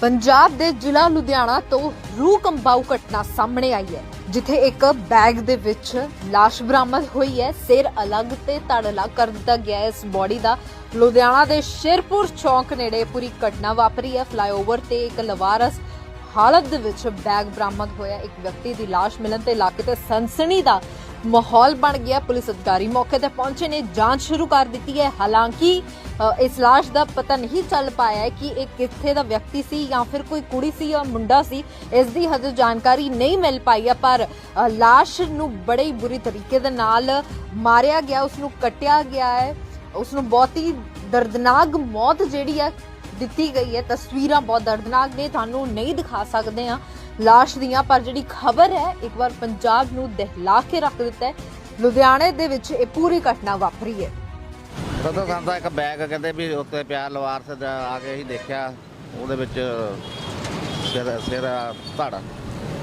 ਪੰਜਾਬ ਦੇ ਜ਼ਿਲ੍ਹਾ ਲੁਧਿਆਣਾ ਤੋਂ ਰੂਹ ਕੰਬਾਊ ਘਟਨਾ ਸਾਹਮਣੇ ਆਈ ਹੈ, ਜਿੱਥੇ ਇੱਕ ਬੈਗ ਦੇ ਵਿੱਚ ਲਾਸ਼ ਬਰਾਮਦ ਹੋਈ ਹੈ। ਸਿਰ ਅਲੱਗ ਤੇ ਧੜ ਅਲੱਗ ਕਰ ਦਿੱਤਾ ਗਿਆ ਹੈ। ਇਸ ਬੋਡੀ ਦਾ ਲੁਧਿਆਣਾ ਦੇ ਸ਼ੇਰਪੁਰ ਚੌਂਕ ਨੇੜੇ ਪੂਰੀ ਘਟਨਾ ਵਾਪਰੀ ਹੈ। ਫਲਾਈਓਵਰ ਤੇ ਇੱਕ ਲਵਾਰਸ ਹਾਲਤ ਦੇ ਵਿੱਚ ਬੈਗ ਬਰਾਮਦ ਹੋਇਆ। ਇੱਕ ਵਿਅਕਤੀ ਦੀ ਲਾਸ਼ ਮਿਲਣ ਤੇ ਇਲਾਕੇ ਤੇ ਸਨਸਨੀ ਦਾ ਮਾਹੌਲ ਬਣ ਗਿਆ। ਪੁਲਿਸ ਅਧਿਕਾਰੀ ਮੌਕੇ ਤੇ ਪਹੁੰਚੇ ਨੇ ਜਾਂਚ ਸ਼ੁਰੂ ਕਰ ਦਿੱਤੀ ਹੈ। ਹਾਲਾਂਕਿ ਇਸ ਲਾਸ਼ ਦਾ ਪਤਾ ਨਹੀਂ ਚੱਲ ਪਾਇਆ ਹੈ ਕਿ ਇਹ ਕਿੱਥੇ ਦਾ ਵਿਅਕਤੀ ਸੀ ਜਾਂ ਫਿਰ ਕੋਈ ਕੁੜੀ ਸੀ ਜਾਂ ਮੁੰਡਾ ਸੀ। ਇਸ ਦੀ ਹਜੇ ਜਾਣਕਾਰੀ ਨਹੀਂ ਮਿਲ ਪਾਈ ਹੈ ਪਰ ਅ, ਲਾਸ਼ ਨੂੰ ਬੜੇ ਹੀ ਬੁਰੀ ਤਰੀਕੇ ਦੇ ਨਾਲ ਮਾਰਿਆ ਗਿਆ ਉਸ ਨੂੰ ਕੱਟਿਆ ਗਿਆ ਹੈ। ਉਸ ਨੂੰ ਬਹੁਤ ਹੀ ਦਰਦਨਾਕ ਮੌਤ ਜਿਹੜੀ ਹੈ ਦਿੱਤੀ ਗਈ ਹੈ। ਤਸਵੀਰਾਂ ਬਹੁਤ ਦਰਦਨਾਕ ਨੇ ਤੁਹਾਨੂੰ ਨਹੀਂ ਦਿਖਾ ਸਕਦੇ ਆ ਲਾਸ਼ ਦੀਆਂ, ਪਰ ਜਿਹੜੀ ਖਬਰ ਹੈ, ਇੱਕ ਵਾਰ ਪੰਜਾਬ ਨੂੰ ਦਹਿਲਾ ਕੇ ਰੱਖ ਦਿੱਤਾ ਹੈ। ਲੁਧਿਆਣੇ ਦੇ ਵਿੱਚ ਇਹ ਪੂਰੀ ਘਟਨਾ ਵਾਪਰੀ ਹੈ। ਤਦੋਂ ਸਾਨੂੰ ਇੱਕ ਬੈਗ ਕਹਿੰਦੇ ਵੀ ਉੱਤੇ ਪਿਆ ਲਵਾਰਸ ਦਾ ਆ ਕੇ ਅਸੀਂ ਦੇਖਿਆ, ਉਹਦੇ ਵਿੱਚ ਸਿਰ ਸਿਰ, ਧੜ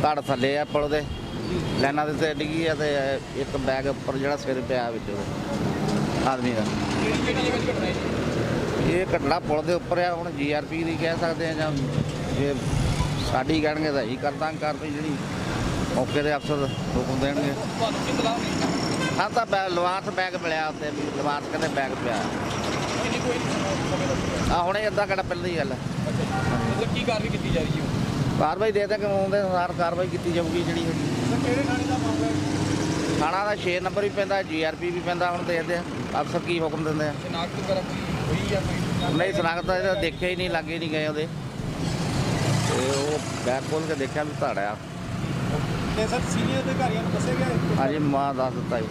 ਧੜ ਥੱਲੇ ਆ ਪੁਲ ਦੇ। ਲਾਈਨਾਂ ਦੇ ਤੇ ਡਿੱਗੀ ਆ ਤੇ ਇੱਕ ਬੈਗ ਉੱਪਰ ਜਿਹੜਾ ਸਿਰ ਪਿਆ ਵਿੱਚ ਉਹਦੇ ਆਦਮੀ ਦਾ। ਇਹ ਘਟਨਾ ਪੁਲ ਦੇ ਉੱਪਰ ਆ, ਹੁਣ ਜੀਆਰਪੀ ਦੀ ਕਹਿ ਸਕਦੇ ਆ ਜਾਂ ਜੇ ਸਾਡੀ ਕਹਿਣਗੇ ਤਾਂ ਇਹੀ ਕਰਦਾਂ ਕਾਰਵਾਈ ਜਿਹੜੀ ਮੌਕੇ ਦੇ ਅਫਸਰ ਹੁਕਮ ਦੇਣਗੇ। ਹਾਂ ਤਾਂ ਬੈ- ਲਵਾਰਸ ਬੈਗ ਮਿਲਿਆ ਉੱਤੇ ਵੀ ਲਵਾਰਸ ਕਹਿੰਦੇ ਬੈਗ ਪਿਆ। ਆ ਹੁਣੇ ਅੱਧਾ ਘੰਟਾ ਪਹਿਲਾਂ ਦੀ ਗੱਲ ਹੈ। ਮਤਲਬ ਕੀ ਕਾਰਵਾਈ ਕੀਤੀ ਜਾ ਰਹੀ ਹੈ? ਕਾਰਵਾਈ ਦੇ ਦੇ ਕਾਨੂੰਨ ਦੇ ਅਨੁਸਾਰ ਕਾਰਵਾਈ ਕੀਤੀ ਜਾਊਗੀ ਜਿਹੜੀ ਹੈਗੀ ਕਿਹੜੇ ਥਾਣੇ ਦਾ ਮਾਮਲਾ ਹੈ? ਥਾਣਾ ਦਾ 6 ਨੰਬਰ ਵੀ ਪੈਂਦਾ ਜੀਆਰਪੀ ਵੀ ਪੈਂਦਾ ਹੁਣ ਦੇਖਦੇ ਆ ਅਫਸਰ ਕੀ ਹੁਕਮ ਦਿੰਦੇ ਆ। ਸ਼ਨਾਖਤ ਕੋਈ ਹੋਈ ਜਾਂ ਕੋਈ ਨਹੀਂ ਸਨਾਖਤ ਤਾਂ ਦੇਖਿਆ ਹੀ ਨਹੀਂ ਲੱਗੇ ਨਹੀਂ ਗਏ ਉਹਦੇ। ਤੇ ਉਹ ਬੈਗ ਖੋਲ ਕੇ ਦੇਖਿਆ ਵੀ ਧੜ ਆ। ਤੇ ਸਰ ਸੀਨੀਅਰ ਅਧਿਕਾਰੀਆਂ ਨੂੰ ਦੱਸਿਆ ਗਿਆ ਹਾਂਜੀ ਮਾਂ ਦੱਸ ਦਿੱਤਾ ਜੀ।